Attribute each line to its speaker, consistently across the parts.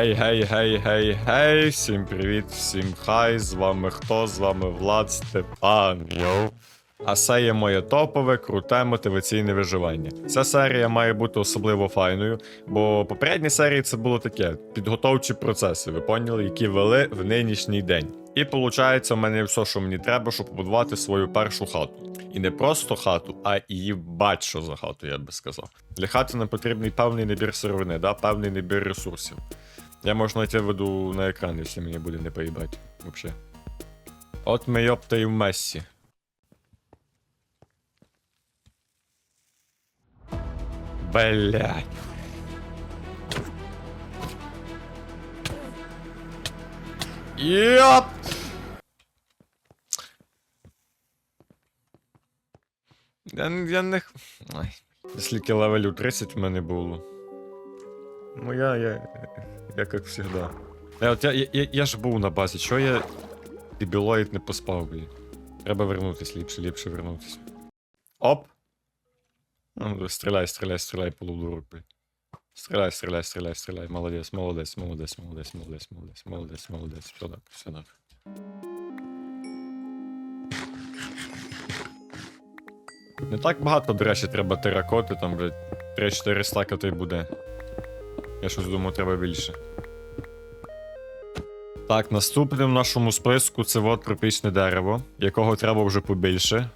Speaker 1: Гей, гей, гей, гей, гей, всім привіт, всім хай, з вами хто? З вами Влад Степан. Йоу. А це є моє топове, круте мотиваційне виживання. Ця серія має бути особливо файною, бо попередні серії це було таке підготовчі процеси, ви поняли, які вели в нинішній день. І виходить, у мене все, що мені треба, щоб побудувати свою першу хату. І не просто хату, а бать, що за хату, я би сказав. Для хати нам потрібний певний набір сировини, да? певний набір ресурсів. Я можу знайти веду на екран, якщо мені буде не поїбать. Вообще. От ми йопта і в Мессі. Блять. Йоп! Я, я не. Ай. Скільки левелів 30 в мене було. Ну я, я, я як завжди. Я, от я, я, я, я ж був на базі, чого я дебілоїд не поспав, блін. Треба вернутись, ліпше, ліпше вернутись. Оп! Ну, стріляй, стріляй, стріляй, полудурок, блін. Стріляй, стріляй, стріляй, стріляй. Молодець, молодець, молодець, молодець, молодець, молодець, молодець, молодець. Все так, все так. Не так багато, до речі, треба теракоти, там, блядь, 3-4 стака то й буде. Я щось думаю, треба більше. Так, наступним в нашому списку це от тропічне дерево, якого треба вже побільше.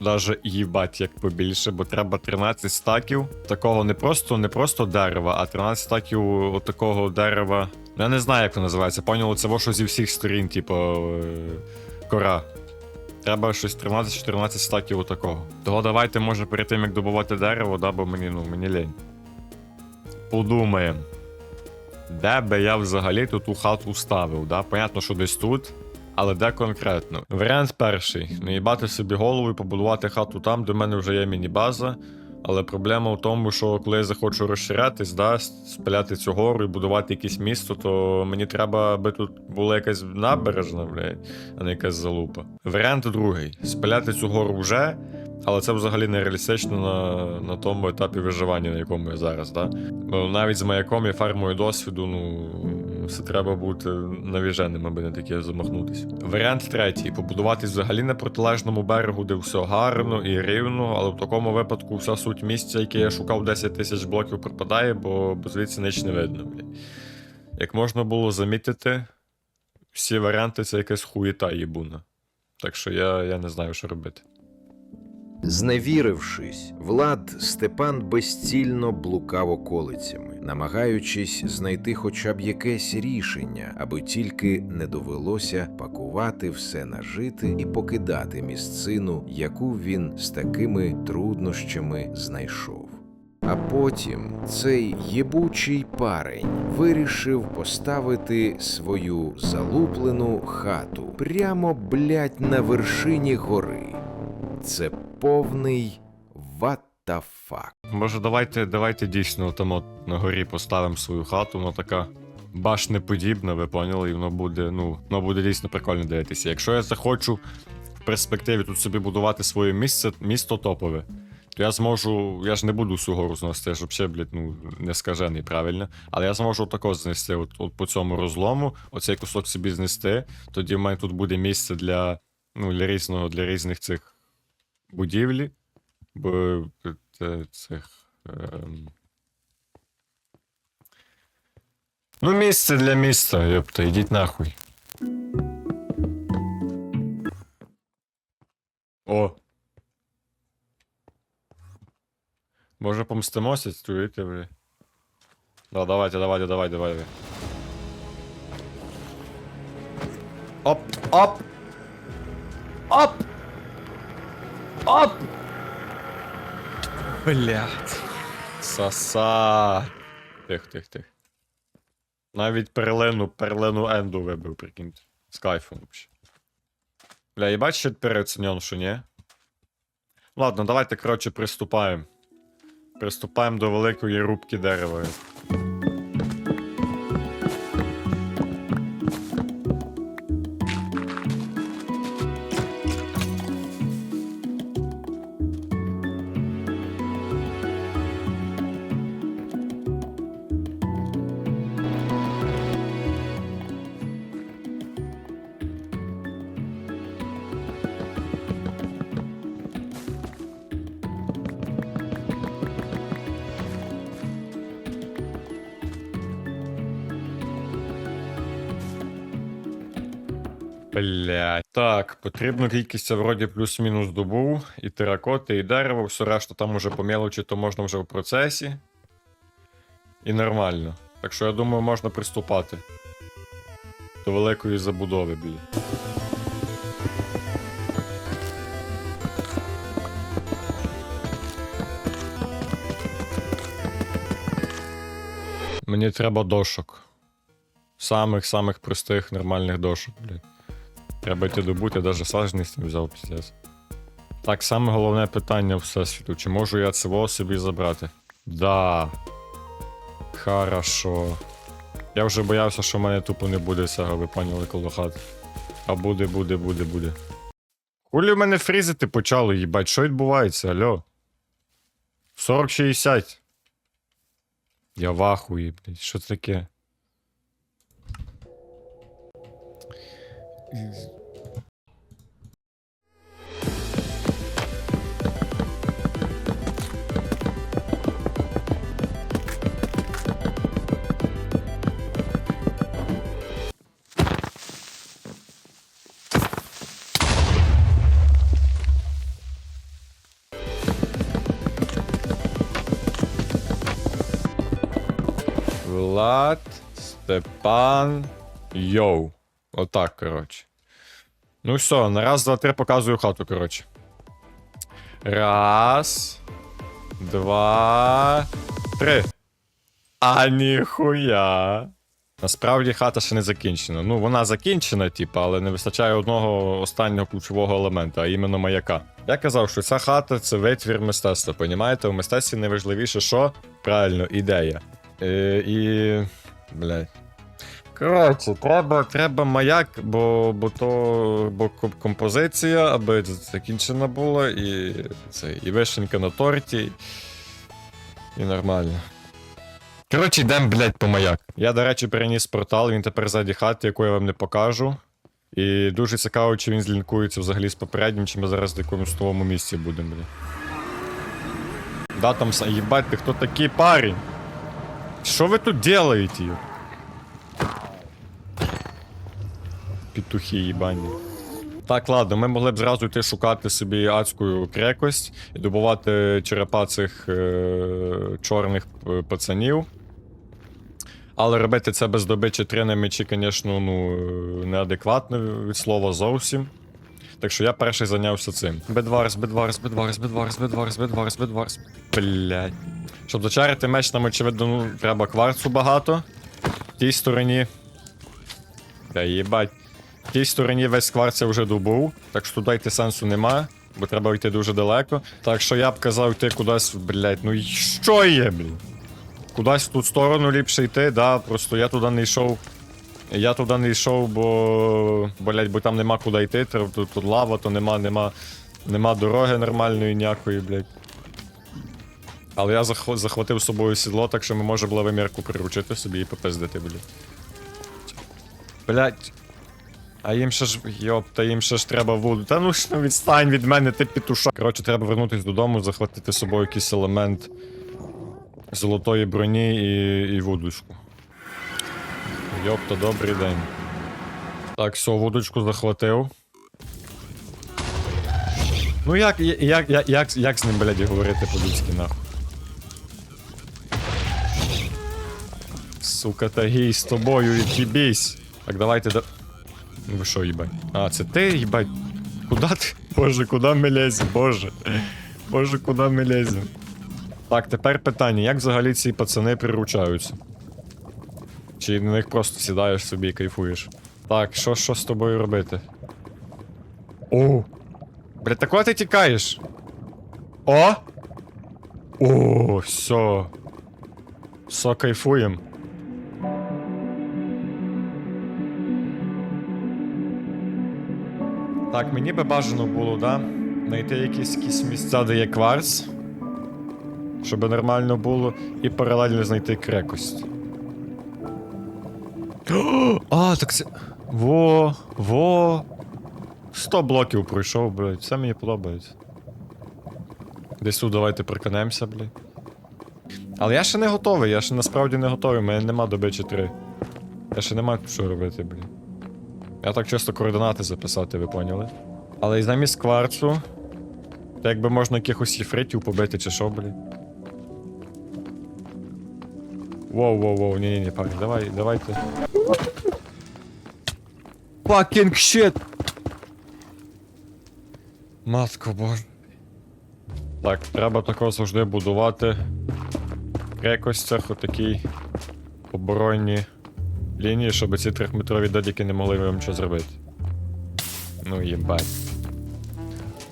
Speaker 1: Даже їбать як побільше, бо треба 13 стаків. Такого не просто не просто дерева, а 13 стаків от такого дерева. Я не знаю, як воно називається. Поняли, це во що зі всіх сторін, типу, е, кора. Треба щось 13-14 стаків отакого. Того давайте, може, перед тим, як добувати дерево, да, бо мені, ну, мені лень. Подумаємо. Де би я взагалі тут ту хату ставив, да? Понятно, що десь тут, але де конкретно? Варіант перший: наїбати собі голову і побудувати хату там, де в мене вже є міні-база. Але проблема в тому, що коли я захочу розширятись, да, спиляти цю гору і будувати якесь місто, то мені треба, аби тут була якась набережна, блядь, а не якась залупа. Варіант другий: спиляти цю гору вже, але це взагалі не реалістично на, на тому етапі виживання, на якому я зараз, да? Бо навіть з маяком і фармою досвіду, ну, все треба бути навіженим, аби не таке замахнутися. Варіант третій: побудуватись взагалі на протилежному берегу, де все гарно і рівно, але в такому випадку вся суть місця, яке я шукав 10 тисяч блоків, пропадає, бо, звідси ніч не видно. Як можна було замітити, всі варіанти це якась хуєта їбуна. Так що я, я не знаю, що робити.
Speaker 2: Зневірившись, Влад Степан безцільно блукав околицями, намагаючись знайти хоча б якесь рішення, аби тільки не довелося пакувати все нажити і покидати місцину, яку він з такими труднощами знайшов. А потім цей єбучий парень вирішив поставити свою залуплену хату прямо блять на вершині гори. Це повний fuck.
Speaker 1: Може, давайте, давайте дійсно там от на горі поставимо свою хату, вона така башнеподібна, ви поняли, і воно буде, ну, воно буде дійсно прикольно дивитися. Якщо я захочу в перспективі тут собі будувати своє місце, місто топове, то я зможу. Я ж не буду всю гору зносити, я ж взагалі, блядь, ну, не скажений правильно. Але я зможу тако знести, от, от по цьому розлому, оцей кусок собі знести. Тоді в мене тут буде місце для, ну, для різного, для різних цих будівлі. Бо е, це- цих. Ем... Ну, місце для міста, йопта, йдіть нахуй. О. Може помстимося, чуєте ви? Да, давайте, давайте, давай, давай. ви. Оп, оп! Оп! Оп! Блять. Саса. Тих, тих, тих. Навіть перлину, перлину енду вибив, прикиньте. З кайфом вообще. Бля, їбать, ще переоцінен, що ні? Ладно, давайте, коротше, приступаємо. Приступаємо до великої рубки дерева. Блять. Так, потрібну кількість вроді плюс-мінус добув, і теракоти, і дерево, все решта там уже по мелочі, то можна вже в процесі. І нормально. Так що я думаю, можна приступати. До великої забудови, блядь. Мені треба дошок. Самих-самих простих нормальних дошок, блядь. Треба йти добути, я даже сажність не взяв піздець. Так, саме головне питання всесвіту. Чи можу я цього собі забрати? Да. Хорошо. Я вже боявся, що в мене тупо не буде цього, ви поняли коло хати. А буде, буде, буде, буде. Хулі в мене фрізити почало, їбать, що відбувається, алло? 40-60. Я в ахуї, блядь, що це таке? Влад, Степан, Йоу. Отак, коротше. Ну все, на раз, два, три показую хату, коротше. Раз, два, три. А ніхуя. Насправді хата ще не закінчена. Ну, вона закінчена, типу, але не вистачає одного останнього ключового елемента, а іменно маяка. Я казав, що ця хата це витвір мистецтва. Понімаєте, у мистецтві найважливіше, що правильно, ідея. Е, і. Блядь. Коротше, треба, треба маяк, бо, бо то бо композиція, аби закінчена була, і це, і вишенька на торті. І нормально. Коротше, йдемо, блядь, по маяк. Я, до речі, переніс портал, він тепер ззаді хати, яку я вам не покажу. І дуже цікаво, чи він злінкується взагалі з попереднім, чи ми зараз в якомусь новому місці будемо, блядь. Да, там, їбать, ти хто такий парень? Що ви тут делаете? Петухи їбані. Так, ладно, ми могли б зразу йти шукати собі адську крекость і добувати черепа цих е- чорних е, пацанів. Але робити це без добичі три на мечі, звісно, ну, е, неадекватно від слова зовсім. Так що я перший зайнявся цим. Бедварс, бедварс, бедварс, бедварс, бедварс, бедварс, бедварс. Блять. Щоб зачарити меч, нам очевидно, ну, треба кварцу багато. В тій стороні. Та їбать. В тій стороні весь кварц я вже добув, так що туди сенсу нема, бо треба йти дуже далеко. Так що я б казав йти кудись, блять, ну що є, блін? Кудись в ту сторону ліпше йти, да, просто я туди не йшов. Я туди не йшов, бо. Блять, бо там нема куди йти, тут, тут лава, то нема, нема, нема дороги нормальної ніякої, блять. Але я захватив з собою сідло, так що ми можемо лавимірку приручити собі і попиздити, блядь. Блять. А їм ще ж. Йопта, їм ще ж треба воду. Та ну ж ну відстань від мене, ти петуша. Коротше, треба вернутися додому, захватити з собою якийсь елемент золотої броні і, і вудочку. Йопта, добрий день. Так, все, вудочку захватив. Ну як, як, як, як, як з ним, блядь, говорити по-людськи, нахуй? Сука, та гей, з тобою від'їбісь. Так, давайте. Ну ви що, їбать? А, це ти, їбать? Куда ти? Боже, куди ми лезем, боже. Боже, куди ми лезем? Так, тепер питання, як взагалі ці пацани приручаються? Чи на них просто сідаєш собі і кайфуєш? Так, що, що з тобою робити? О! Блядь, так куди ти тікаєш? О! О, все. Все, кайфуєм. Так, мені би бажано було, да? Знайти якісь, якісь місця, де є кварц. Щоб нормально було, і паралельно знайти крекость. А, так це. Во, во. 100 блоків пройшов, блядь, все мені подобається. Десь тут давайте приканемося, блядь. Але я ще не готовий, я ще насправді не готовий, у мене нема добичі 3. Я ще нема що робити, блядь. Я так чисто координати записати, ви поняли? Але і замість кварцу. То якби можна якихось єфритів побити чи що, блін. Воу, воу, воу, ні, ні, ні, парень, давай, давайте. Fucking shit! Матко боже. Так, треба такого завжди будувати. Крекостях отакій оборонні лінії, щоб ці трьохметрові додіки не могли вам нічого зробити. Ну їбать.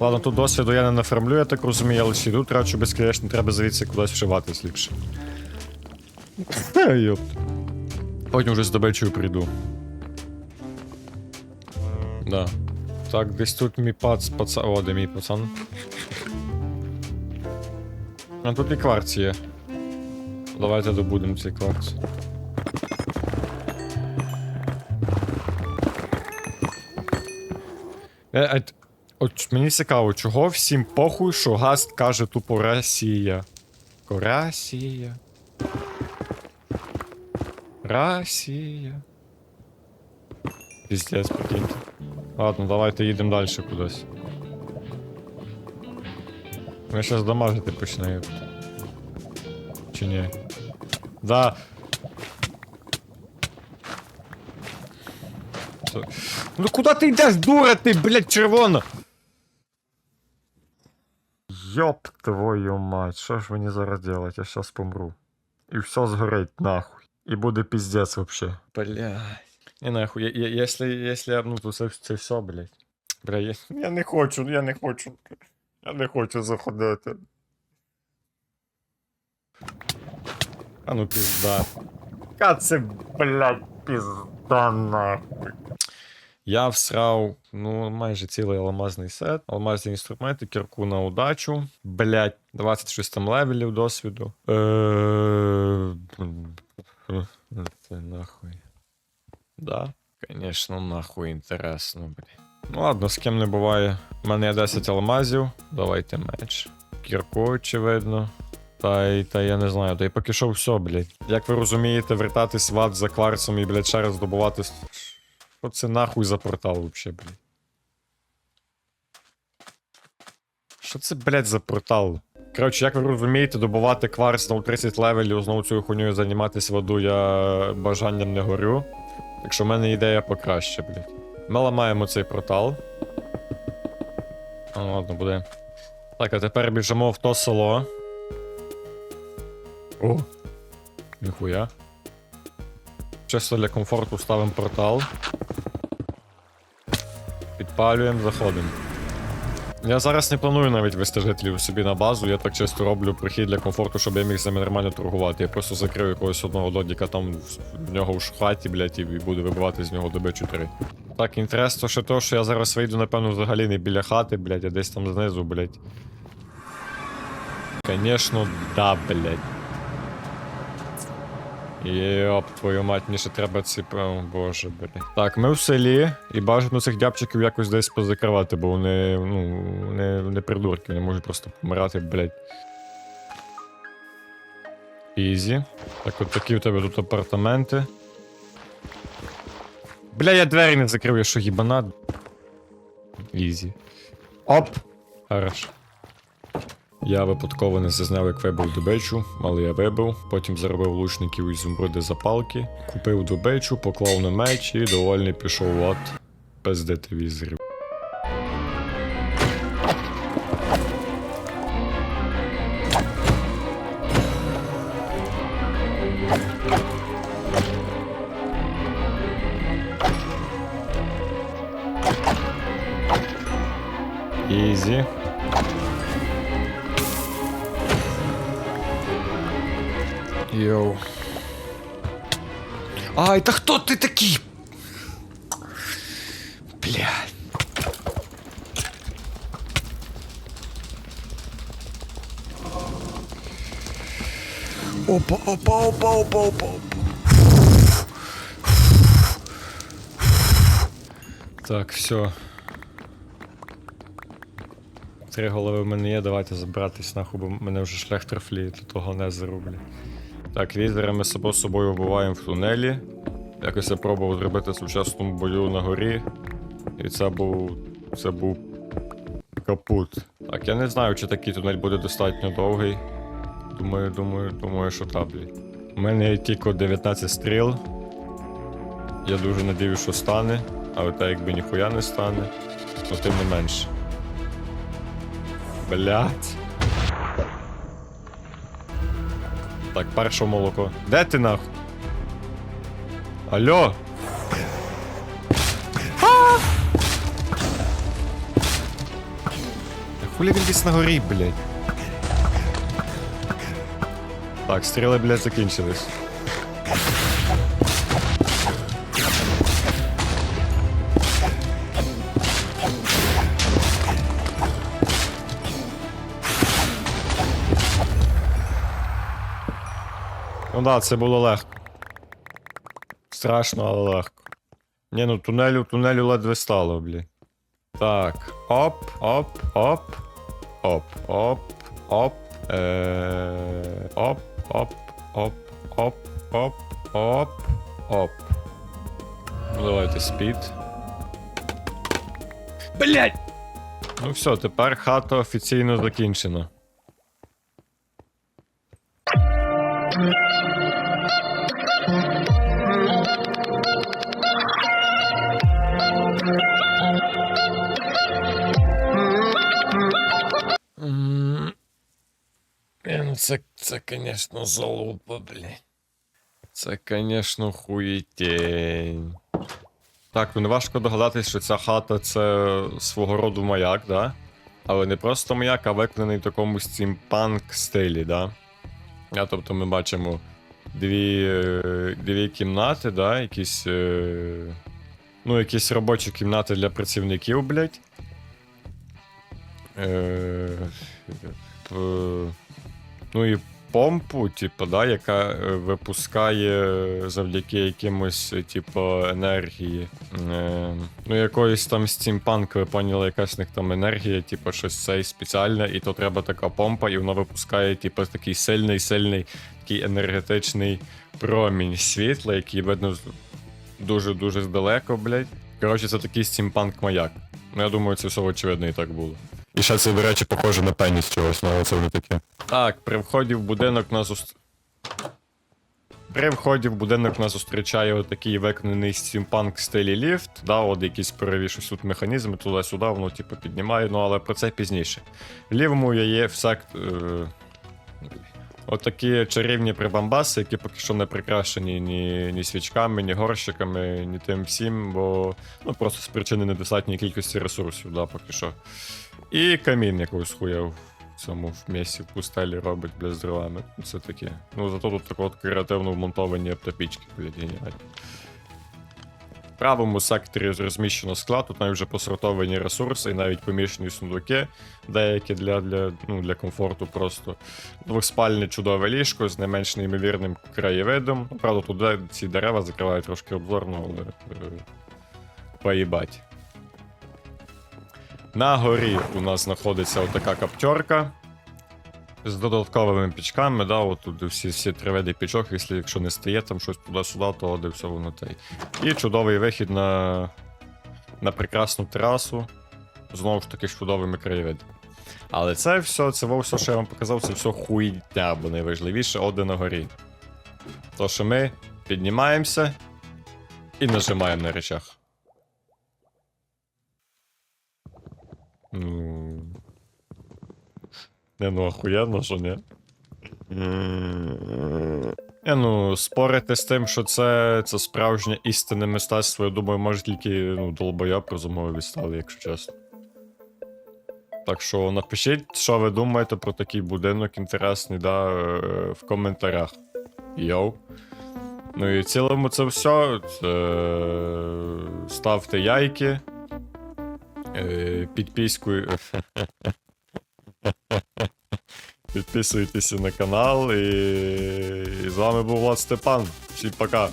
Speaker 1: Ладно, тут досвіду я не нафармлю, я так розумію, але йду трачу безкінечно, треба звідси кудись вшиватись ліпше. Йоп. Потім вже з добичою прийду. Да. Так, десь тут мій пац, паца. О, де мій пацан. А тут і кварц є. Давайте добудемо цей кварц. Е, т- от мені цікаво, чого всім похуй, що Гаст каже тупо Росія. Корасія. Росія. Піздець, прикиньте. Ладно, давайте їдемо далі кудись. Ми зараз дамажити почне. Чи ні? Да. Це- Ну куди ти йдеш, дура ти, блядь, червона? Ёб твою мать, що ж мені зараз делать? Я сейчас помру. І все згорить нахуй. І буде пиздец вообще. Блядь. Не нахуй, я, я, если, если я, ну, то це, це все, блядь. Бля, я, я не хочу, я не хочу. Я не хочу заходити. А ну пізда. Ка це, блядь, пізда нахуй. Я всрав, ну, майже цілий алмазний сет, алмазні інструменти, кірку на удачу. Блять, 26 там левелів досвіду. Е, Це нахуй. Да, конечно, нахуй інтересно, блядь. Ну ладно, з ким не буває. У мене є 10 алмазів. Давайте меч. Кірку, очевидно. Та й та я не знаю, та й поки що все, блядь. Як ви розумієте, вертатись в ад за кварцем і, блядь, ще раз добувати. Що це нахуй за портал вообще, блядь? Що це, блядь, за портал? Коротше, як ви розумієте, добувати кварц на 30 левелів, знову цією хуйнею займатися в аду я бажанням не горю. Так що в мене ідея покраще, блядь. Ми ламаємо цей портал. А, ладно, буде. Так, а тепер біжимо в то село. О! Ніхуя. Чисто для комфорту ставимо портал. Підпалюємо, заходимо. Я зараз не планую навіть вести жителів собі на базу, я так чисто роблю прихід для комфорту, щоб я міг з ними нормально торгувати. Я просто закрив якогось одного додіка там в, нього в хаті, блядь, і буду вибивати з нього добичу 3. Так, інтересно ще то, що я зараз вийду, напевно, взагалі не біля хати, блядь, а десь там знизу, блядь. Конечно, да, блядь. Йоп, твою мать, мені ще треба ці. О, боже, блядь. Так, ми в селі, і бажано цих дябчиків якось десь позакривати, бо вони, ну, вони, вони придурки, вони можуть просто помирати, блядь. Ізі. Так, от такі у тебе тут апартаменти. Бля, я двері не закрив, я що їбана. Ізі. Оп! Хорошо. Я випадково не зазнав, як вибив добечу, але я вибив. Потім заробив лучників із зумруди запалки, купив добечу, поклав на меч і довольний пішов от пиздити візерів. Ай, та хто ти такий? Блядь. Опа, опа, опа, опа, опа, опа. Так, все. Три голови в мене є, давайте забиратись нахуй, бо мене вже шлях трофліє до того не зарублять. Так, лідера ми само собою вбиваємо в тунелі. Якось я пробував зробити в сучасному бою на горі. І це був. Це був капут. Так, я не знаю, чи такий тунель буде достатньо довгий. Думаю, думаю, думаю, що та, блядь. У мене є тільки 19 стріл. Я дуже надіюсь, що стане, але так якби ніхуя не стане, то тим не менше. Блять. Так, перше молоко. Де ти нахуй? Алло? Хулі він десь на горі, блядь. Так, стріли, блядь, закінчились. Да, це було легко. Страшно, але легко. Ні, ну тунелю, тунелю ледве стало, блі. Так. Оп, оп, оп. Оп, оп, оп. Е, оп, оп, оп, оп, оп, оп, оп. Ну, давайте спід. Блять! Ну все, тепер хата офіційно закінчена. Це, це, конечно, залупа, блядь. Це, конечно, хуєтень. Так, ну не важко догадатись, що ця хата це свого роду маяк, да? Але не просто маяк, а виконаний в такому стімпанк стилі, да? А, тобто ми бачимо дві, е, дві кімнати, да? Якісь. Е... Ну, якісь робочі кімнати для працівників, блядь. Е, ну і помпу, типу, да, яка е, випускає завдяки якимось, е, типу, енергії. Е, ну, якоїсь там стімпанк, ви поняли, якась в них там енергія, типу, щось цей спеціальне, і то треба така помпа, і вона випускає, типу, такий сильний, сильний, такий енергетичний промінь світла, який видно дуже-дуже здалеко, блядь. Коротше, це такий стімпанк-маяк. Ну, я думаю, це все очевидно і так було.
Speaker 3: І ще це, до речі, похоже на пеніс чогось, ну але це вже таке.
Speaker 1: Так, при вході в будинок нас зустрічає. При вході в будинок нас зустрічає отакий виконаний стімпанк стилі ліфт, да, от якісь перевішусь тут механізми туди-сюди, воно типу піднімає, ну але про це пізніше. В лівому я є в сект. Е... Отакі чарівні прибамбаси, які поки що не прикрашені ні, ні свічками, ні горщиками, ні тим всім, бо ну просто з причини недостатньої кількості ресурсів, да, поки що. І камін якогось хуя в цьому в місці в пустелі робить, бля, з дровами. Все таке. Ну зато тут так от креативно вмонтовані аптопічки, блядь, геніально. Правому секторі розміщено склад, тут навіть вже посортовані ресурси і навіть поміщені сундуки, деякі для, для, ну, для комфорту просто. Двохспальне чудове ліжко з не менш неймовірним краєвидом. Ну, Правда, тут ці дерева закривають трошки обзорно, але е, поїбать. На горі у нас знаходиться отака каптерка з додатковими пічками, да, от тут всі, всі три пічок, якщо, якщо не стає там щось туди-сюди, то де все воно те. І чудовий вихід на, на прекрасну терасу. Знову ж таки, з чудовими краєвидами. Але це все, це все, що я вам показав, це все хуйня, бо найважливіше оде на горі. То, що ми піднімаємося і нажимаємо на речах. Ну. Не, ну охуєнно, що ні? Не, ну, спорити з тим, що це, це справжнє істинне мистецтво, я думаю, може тільки ну, долбояб розумові відстали, якщо чесно. Так що напишіть, що ви думаєте про такий будинок інтересний, да, е, в коментарях. Йоу. Ну і в цілому це все. Це... Ставте яйки. Е, Підпискую. Підписуйтеся на канал і... і з вами був Влад Степан. Всім пока.